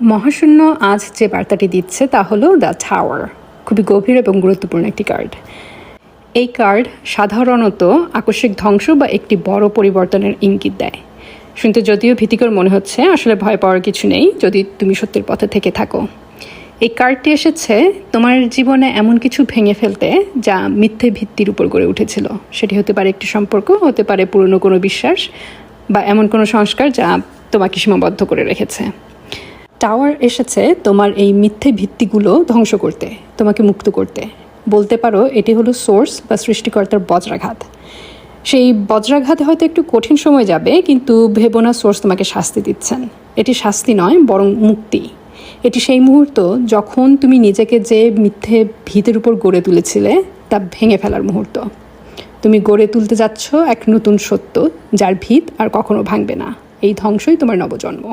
মহাশূন্য আজ যে বার্তাটি দিচ্ছে তা হলো দ্য টাওয়ার খুবই গভীর এবং গুরুত্বপূর্ণ একটি কার্ড এই কার্ড সাধারণত আকস্মিক ধ্বংস বা একটি বড় পরিবর্তনের ইঙ্গিত দেয়। শুনতে যদিও ভীতিকর মনে হচ্ছে, আসলে ভয় পাওয়ার কিছু নেই, যদি তুমি সত্যের পথে থেকে থাকো। এই কার্ডটি এসেছে তোমার জীবনে এমন কিছু ভেঙে ফেলতে যা মিথ্যে ভিত্তির উপর গড়ে উঠেছিল। সেটি হতে পারে একটি সম্পর্ক, হতে পারে পুরনো কোনো বিশ্বাস বা এমন কোনো সংস্কার যা তোমাকে সীমাবদ্ধ করে রেখেছে। টাওয়ার এসেছে তোমার এই মিথ্যে ভিত্তিগুলো ধ্বংস করতে, তোমাকে মুক্ত করতে। বলতে পারো, এটি হলো সোর্স বা সৃষ্টিকর্তার বজ্রাঘাত। সেই বজ্রাঘাতে হয়তো একটু কঠিন সময় যাবে, কিন্তু ভেবনা সোর্স তোমাকে শাস্তি দিচ্ছেন। এটি শাস্তি নয়, বরং মুক্তি। এটি সেই মুহূর্ত যখন তুমি নিজেকে যে মিথ্যে ভিতের উপর গড়ে তুলেছিলে, তা ভেঙে ফেলার মুহূর্ত। তুমি গড়ে তুলতে যাচ্ছ এক নতুন সত্য, যার ভিত আর কখনো ভাঙবে না। এই ধ্বংসই তোমার নবজন্ম।